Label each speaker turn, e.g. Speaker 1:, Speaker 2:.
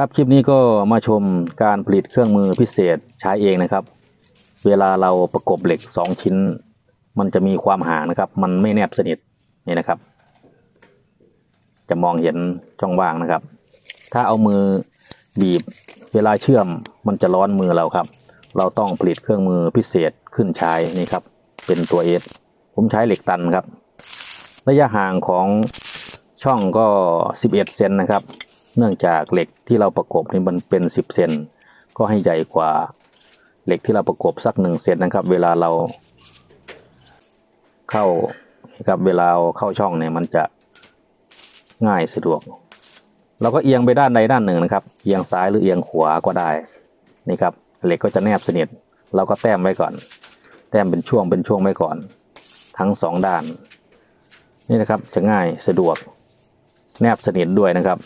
Speaker 1: ครับคลิปนี้ก็มาชมการผลิตเครื่องมือพิเศษใช้เองนะครับ เวลาเราประกบเหล็กสองชิ้น มันจะมีความห่างนะครับ มันไม่แนบสนิทนี่นะครับ จะมองเห็นช่องว่างนะครับ ถ้าเอามือบีบเวลาเชื่อมมันจะร้อนมือเราครับ เราต้องผลิตเครื่องมือพิเศษขึ้นใช้นี่ครับ เป็นตัวเอสผมใช้เหล็กตันครับ ระยะห่างของช่องก็ 11 เซนนะครับ เนื่องจากเหล็กที่เราประกบนี่มันเป็น 10 เซนก็ให้ใหญ่กว่าเหล็กที่เราประกบสักหนึ่งเซนนะครับ เวลาเราเข้านะครับเวลาเอาเข้าช่องเนี่ยมันจะง่ายสะดวก เราก็เอียงไปด้านใดด้านหนึ่งนะครับ เอียงซ้ายหรือเอียงขวาก็ได้นี่ครับเหล็กก็จะแนบสนิทเราก็แต้มไว้ก่อน แต้มเป็นช่วงเป็นช่วงไว้ก่อน ทั้งสองด้าน นี่นะครับจะง่ายสะดวก แนบสนิทด้วยนะครับ